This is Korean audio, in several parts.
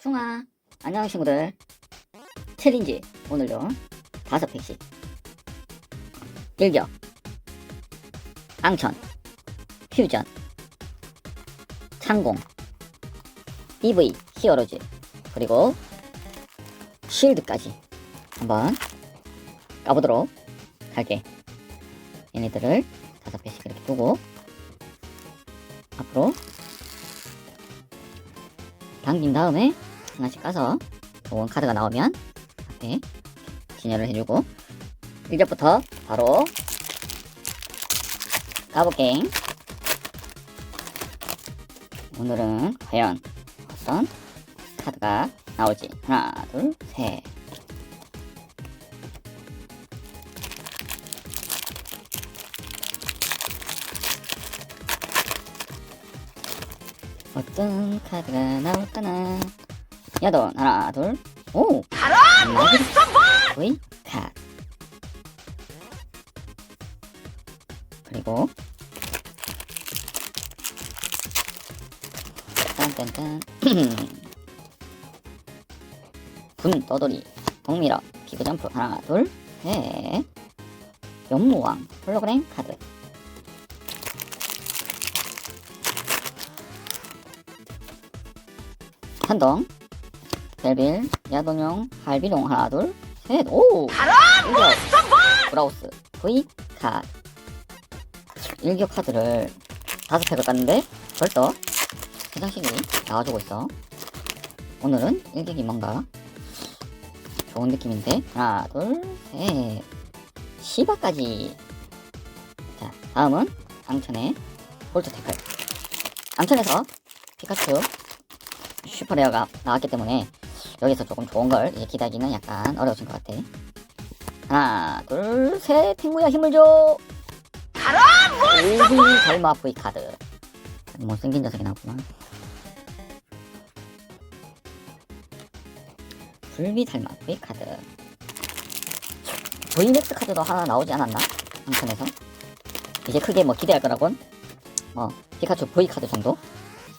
충아 안녕 친구들. 챌린지 오늘도 다섯 팩씩. 일격 앙천 퓨전 창공 EV 히어로즈 그리고 쉴드까지 한번 까보도록 할게. 얘네들을 다섯 팩씩 이렇게 두고 앞으로 당긴 다음에 하나씩 까서 좋은 카드가 나오면 앞에 진열을 해주고 1접부터 바로 까볼게. 오늘은 과연 어떤 카드가 나올지. 하나 둘셋. 어떤 카드가 나올까나 야돈 하나 둘오. 바로 V 카드 그리고 딴딴딴. 군 떠돌이 동미러 피그점프 하나 둘셋. 연무왕 홀로그램 카드. 한동 벨빌 야돈용 할비룡 하나 둘 셋오! 일격 브라우스 V 카드 일격 카드를 다섯 팩을 깠는데 벌써 세 장씩이 나와주고 있어. 오늘은 일격이 뭔가 좋은 느낌인데. 하나 둘셋. 시바까지. 자 다음은 앙천의 볼트 태클. 앙천에서 피카츄 슈퍼레어가 나왔기 때문에 여기서 조금 좋은 걸 이제 기다리기는 약간 어려우신 것 같아. 하나, 둘, 셋, 탱구야 힘을 줘. 오비 덜마 V 카드. 못생긴 녀석이 나왔구나. 불비 닮아 V 카드. VMAX 카드도 하나 나오지 않았나? 한편에서 이제 크게 뭐 기대할 거라곤 뭐 피카츄 V 카드 정도?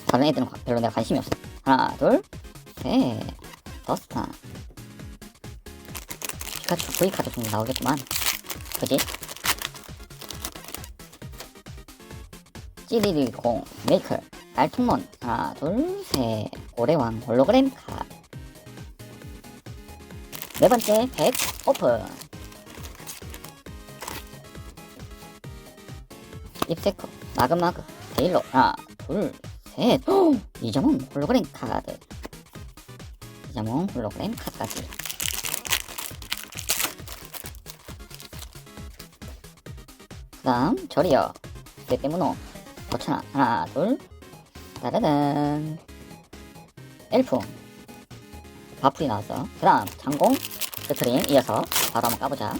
다른 애들은 별로 내가 관심이 없어. 하나, 둘, 셋, 더스타. 피카츄 V 카드 정도 나오겠구만. 그지? 찌리리공, 메이클, 날통몬. 하나, 둘, 셋, 고래왕, 홀로그램 카드. 네 번째, 백, 오픈. 입세커, 마그마그, 데일로. 하나, 둘, 셋. 이점은 홀로그램 카드. 이점은 홀로그램 카드까지. 그 다음, 저리요. 때때문호. 5천원. 하나, 둘. 따다단. 엘프. 바풀이 나왔어. 그 다음, 창공. 스트림 이어서 바로 한번 까보자.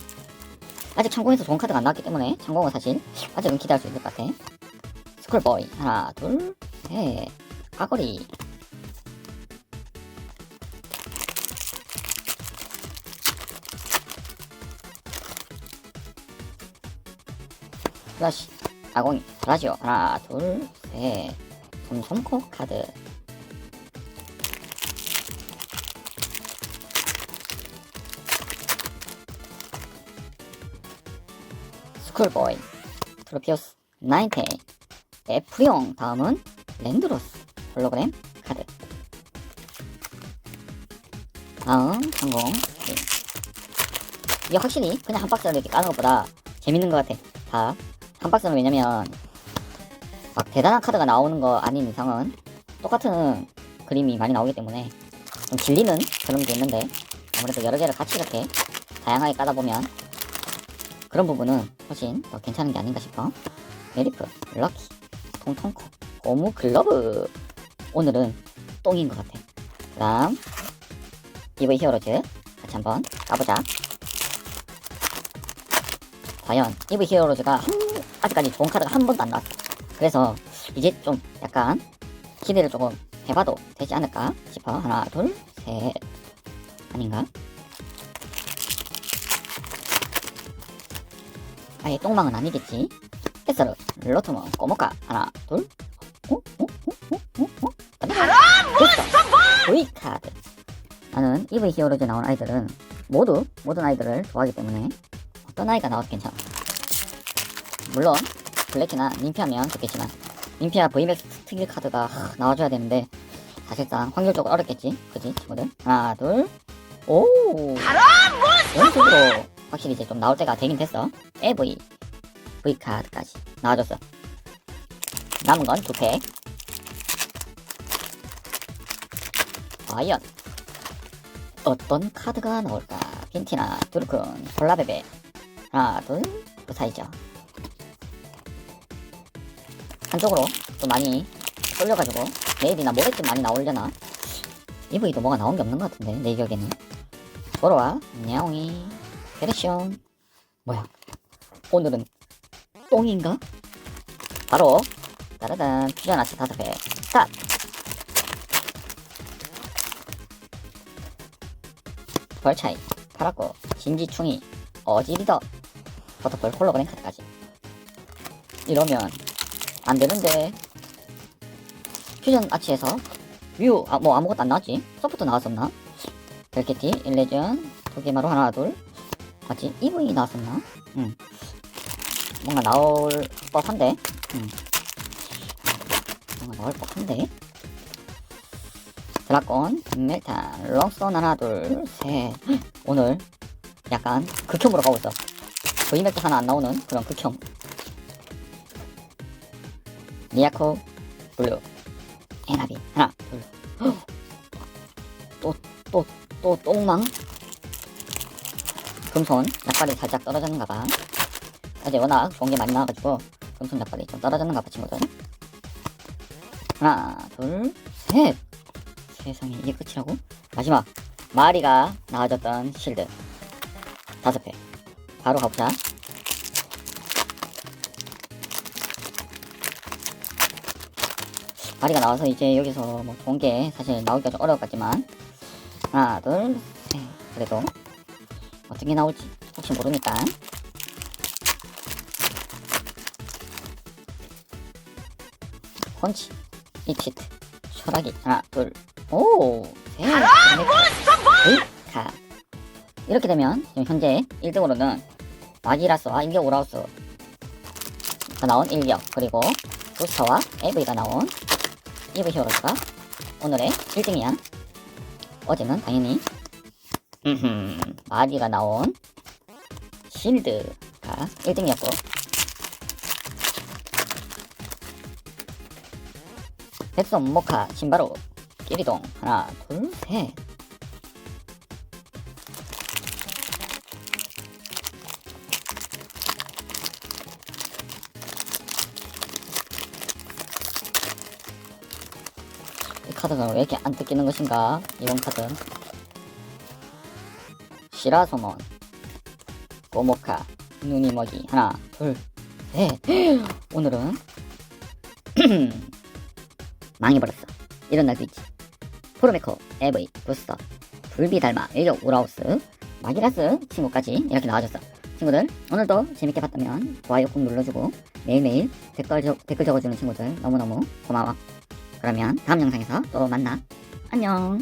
아직 창공에서 좋은 카드가 안 나왔기 때문에 창공은 사실 아직은 기대할 수 있을 것 같아. 스쿨보이. 하나, 둘, 셋. 까거리. 플라시. 아공이. 라지오. 하나, 둘, 셋. 솜솜코 카드. 스쿨보이. 트로피오스. 나인테인. F용 다음은 랜드로스 홀로그램 카드 다음 스킨. 이게 확실히 그냥 한 박스를 이렇게 까는 것보다 재밌는 것 같아 다 한 박스는 왜냐면 막 대단한 카드가 나오는 거 아닌 이상은 똑같은 그림이 많이 나오기 때문에 좀 질리는 그런 게 있는데 아무래도 여러 개를 같이 이렇게 다양하게 까다 보면 그런 부분은 훨씬 더 괜찮은 게 아닌가 싶어. 메리프 럭키 통통코 고무 글러브. 오늘은 똥인 것 같아. 그 다음 EV 히어로즈 같이 한번 까보자. 과연 EV 히어로즈가 한, 아직까지 좋은 카드가 한 번도 안 나왔어 그래서 이제 좀 약간 기대를 조금 해봐도 되지 않을까 싶어 하나 둘 셋 아닌가 아예 똥망은 아니겠지 햇살을 로트먼 꼬모까 하나 둘 어? 어? 어? 어? 어? 어? 바로 됐어 V 카드 나는 EV 히어로즈에 나온 아이들은 모두 모든 아이들을 좋아하기 때문에 어떤 아이가 나와도 괜찮아. 물론 블랙이나 민피하면 좋겠지만 민피아 VMAX 특일 카드가 하, 나와줘야 되는데 사실상 확률적으로 어렵겠지, 그지 친구들? 하나, 둘, 오. 이런 식으로 확실히 이제 좀 나올 때가 되긴 됐어. AV, V 카드까지 나와줬어. 남은 건 두 팩. 과연 어떤 카드가 나올까? 빈티나, 두르큰, 콜라베베 하나, 둘, 부사이죠. 한쪽으로 좀 많이 쏠려가지고 내일이나 모레쯤 많이 나오려나? 이브이도 뭐가 나온 게 없는 것 같은데 내 기억에는. 보러와 냐옹이 베레숑 뭐야? 오늘은 똥인가? 바로 따라단 퓨전 아치 다섯 배. 스타트! 벌차이 파랗고 진지충이 어지리더 버터풀 홀로그램 카드까지. 이러면 안 되는데 퓨전 아치에서 뮤, 아, 뭐 아무것도 안 나왔지? 서포트 나왔었나? 벨케티, 일레전, 도게마루 하나, 둘. 맞지? EV 나왔었나? 응. 뭔가 나올 법한데? 응. 뭔가 나올 법한데? 드라곤, 멜탄, 롱스톤 하나, 둘, 셋. 오늘 약간 극혐으로 가고 있어. V맥도 하나 안 나오는 그런 극혐. 니아코, 블루, 에나비 하나, 둘. 또, 또, 또 똥망? 금손 약발이 살짝 떨어졌는가봐. 어제 워낙 좋은 게 많이 나와가지고 금손 약발이 좀 떨어졌는가봐 친구들. 하나, 둘, 셋. 세상에 이게 끝이라고? 마지막 마리가 나와줬던 실드 다섯 팩. 바로 가보자. 마리가 나와서 이제 여기서 뭐 좋은 게 사실 나오기가 좀 어려울 것 같지만 하나 둘 셋. 그래도 어떻게 나올지 혹시 모르니까. 펀치 익시트 철학이 하나 둘오셋. 카 이렇게 되면 지금 현재 1등으로는 마기라스와 인격 오라우스가 나온 인격 그리고 부스터와 에브이가 나온 이브 히어로즈가 오늘의 1등이야. 어제는 당연히 음흠, 마디가 나온 실드가 1등이었고. 백솜 모카 신바로 끼리동 하나 둘셋 카드가 왜 이렇게 안 뜯기는 것인가? 이번 카드. 시라소몬, 꼬모카, 누니먹이 하나, 둘, 셋. 오늘은 망해버렸어. 이런 날도 있지. 프로메코, 에브이, 부스터, 불비 달마, 일격 우라우스, 마기라스 친구까지 이렇게 나와줬어. 친구들 오늘도 재밌게 봤다면 좋아요 꾹 눌러주고 매일매일 댓글, 적, 댓글 적어주는 친구들 너무너무 고마워. 그러면 다음 영상에서 또 만나. 안녕.